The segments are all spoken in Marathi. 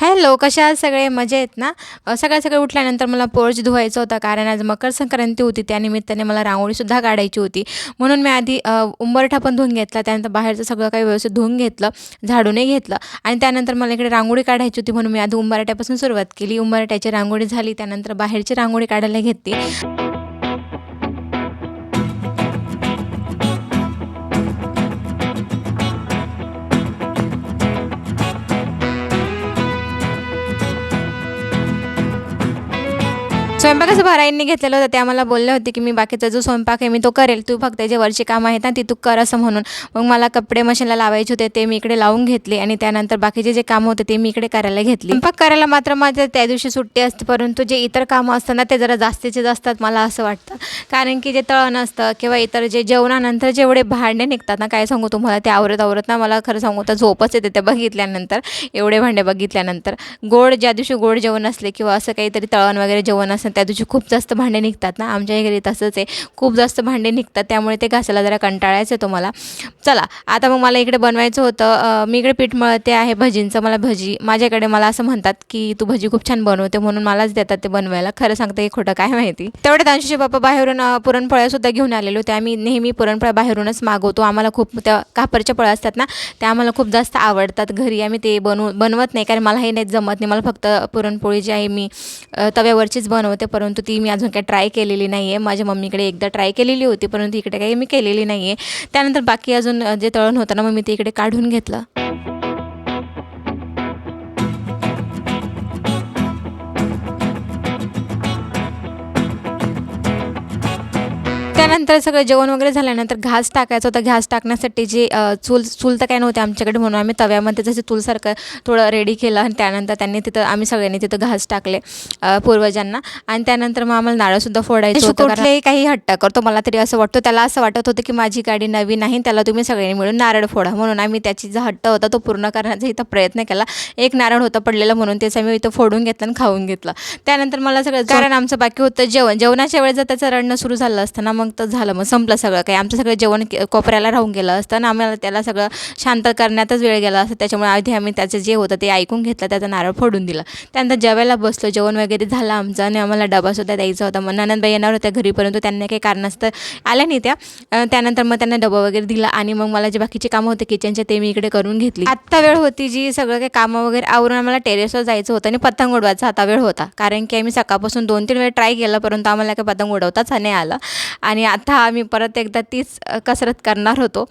हॅलो कशा आहात सगळे? आहेत ना? सकाळ सकाळी उठल्यानंतर मला पोर्च धुवायचं होता कारण आज मकर संक्रांती होती. त्यानिमित्ताने मला रांगोळीसुद्धा काढायची होती. म्हणून मी आधी उंबरठा पण धुवून घेतला. त्यानंतर बाहेरचं सगळं काही व्यवस्थित धुवून घेतलं झाडूनही घेतलं. आणि त्यानंतर मला इकडे रांगोळी काढायची होती म्हणून मी आधी उंबरठ्यापासून सुरुवात केली. उंबरठ्याची रांगोळी झाली त्यानंतर बाहेरची रांगोळी काढायला घेतली. स्वयंपाकाचं भराईंनी घेतलेलं होतं. ते आम्हाला बोलले होते की मी बाकीचा जो स्वयंपाक आहे मी तो करेल. तू फक्त जे वरचे काम आहेत ना ती तू कर असं म्हणून. मग मला कपडे मशीनला लावायचे होते ते मी इकडे लावून घेतले आणि त्यानंतर बाकीचे जे काम होते ते मी इकडे करायला घेतली. स्वयंपाक करायला मात्र माझ्या त्या दिवशी सुट्टी असते परंतु जे इतर कामं असतात ना ते जरा जास्तीचे असतात मला असं वाटतं. कारण की जे तळण असतं किंवा इतर जे जेवणानंतर जेवढे भांडे निघतात ना काय सांगू तुम्हाला ते आवरत आवरत ना मला खरं सांगू तर झोपच येते ते बघितल्यानंतर. एवढे भांडे बघितल्यानंतर. गोड ज्या दिवशी गोड जेवण असले किंवा असं काहीतरी तळण वगैरे जेवण असेल त्या दिवशी खूप जास्त भांडे निघतात ना. आमच्या घरी तसंच आहे. खूप जास्त भांडे निघतात. त्यामुळे ते घासायला जरा कंटाळायचं आहे मला. चला आता मग मला इकडे बनवायचं होतं. मी इकडे पीठ मळते आहे भजींचं. मला भजी माझ्याकडे मला असं म्हणतात की तू भजी खूप छान बनवते म्हणून मलाच देतात ते बनवायला. खरं सांगते हे खोटं काय माहिती. तेवढ्यात अंशुचे बाप्पा बाहेरून पुरणपोळ्यासुद्धा घेऊन आलेले. होते आम्ही नेहमी पुरणपोळ्या बाहेरूनच मागवतो. आम्हाला खूप त्या कापरच्या पळ्या असतात ना त्या आम्हाला खूप जास्त आवडतात. घरी आम्ही ते बनवू बनवत नाही. कारण मला हे नाही जमत नाही. मला फक्त पुरणपोळी जी आहे मी तव्यावरचीच बनवते. परंतु ती मी अजून काही ट्राय केलेली नाही आहे माझ्या मम्मीकडे एकदा ट्राय केलेली होती परंतु इकडे काही मी केलेली नाही आहे त्यानंतर बाकी अजून जे तळण होतं ना मग मी ते इकडे काढून घेतलं. त्यानंतर सगळं जेवण वगैरे झाल्यानंतर घास टाकायचं होतं. घास टाकण्यासाठी जे चूल चूल तर काय नव्हते आमच्याकडे म्हणून आम्ही तव्यामध्ये जसं चूलसारखं थोडं रेडी केलं आणि त्यानंतर त्यांनी तिथं आम्ही सगळ्यांनी तिथं घास टाकले पूर्वजांना. आणि त्यानंतर मग आम्हाला नारळसुद्धा फोडायचं होतं. कुठलेही काही हट्ट करतो मला तरी असं वाटतं. त्याला असं वाटत होतं की माझी गाडी नवीन आहे त्याला तुम्ही सगळ्यांनी मिळून नारळ फोडा. म्हणून आम्ही त्याची जो हट्ट होता तो पूर्ण करण्याचा इथं प्रयत्न केला. एक नारळ होतं पडलेलं म्हणून तेच आम्ही इथं फोडून घेतलं आणि खाऊन घेतलं. त्यानंतर मला सगळं कारण आमचं बाकी होतं जेवण. जेवणाच्या वेळेस जर त्याचं रडणं सुरू झालं असतं ना मग तर झालं मग संपलं सगळं. काही आमचं सगळं जेवण के- कोपऱ्याला राहून गेलं असतं आणि आम्हाला त्याला सगळं शांत करण्यातच वेळ गेला असतं. त्याच्यामुळे आधी आम्ही त्याचं जे होतं ते ऐकून घेतलं त्याचा नारळ फोडून दिला. त्यानंतर जेवायला बसलो जेवण वगैरे झालं आमचं आणि आम्हाला डबासुद्धा द्यायचा होता. मग ननंदबाई येणार होत्या घरी परंतु त्यांना काही कारणास्तव आल्या नाही त्या. त्यानंतर मग त्यांना डबा वगैरे दिला आणि मग मला जे बाकीचे कामं होते किचनचे ते मी इकडे करून घेतली. आत्ता वेळ होती जी सगळं काही कामं वगैरे आवरून आम्हाला टेरेसवर जायचं होतं आणि पतंग उडवायचा आता वेळ होता. कारण की आम्ही सकाळपासून दोन तीन वेळ ट्राय केलं परंतु आम्हाला काही पतंग उडवताच नाही आलं. आणि आता आम्ही परत एकदा तीच कसरत करणार होतो.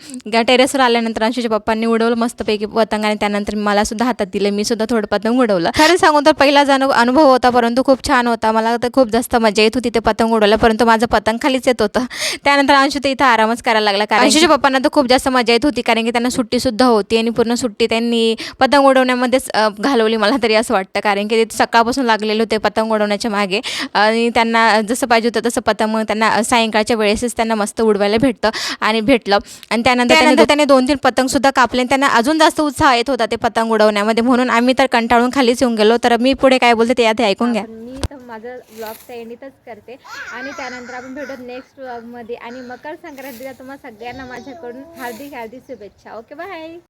टेरेसवर आल्यानंतर अंशूच्या पप्पांनी उडवलं मस्तपैकी पतंग आणि त्यानंतर मला सुद्धा हातात दिलं मी सुद्धा थोडं पतंग उडवलं. खरं सांगून तर पहिला अनु अनुभव होता परंतु खूप छान होता. मला तर खूप जास्त मजा येत होती ते पतंग उडवलं परंतु माझं पतंग खालीच येत होतं. त्यानंतर अंशू तर इथं आरामच करायला लागला. कारण अंशूच्या पप्पांना तर खूप जास्त मजा येत होती कारण की त्यांना सुट्टीसुद्धा होती आणि पूर्ण सुट्टी त्यांनी पतंग उडवण्यामध्येच घालवली मला तरी असं वाटतं. कारण की ते सकाळपासून लागलेले होते पतंग उडवण्याच्या मागे. आणि त्यांना जसं पाहिजे होतं तसं पतंग त्यांना सायंकाळच्या वेळेसच त्यांना मस्त उडवायला भेटतं आणि भेटलं. आणि त्यानंतर त्यानंतर त्याने दोन तीन पतंगसुद्धा कापले आणि त्यांना अजून जास्त उत्साह येत होता ते पतंग उडवण्यामध्ये. म्हणून आम्ही तर कंटाळून खालीच येऊन गेलो. तर मी पुढे काय बोलते ते आधी ऐकून घ्या. मी तर माझं ब्लॉगचं एंडितच करते. आणि त्यानंतर आपण भेटत नेक्स्ट ब्लॉगमध्ये आणि मकर संक्रांतीला तुम्हाला सगळ्यांना माझ्याकडून हार्दिक हार्दिक शुभेच्छा. Okay bye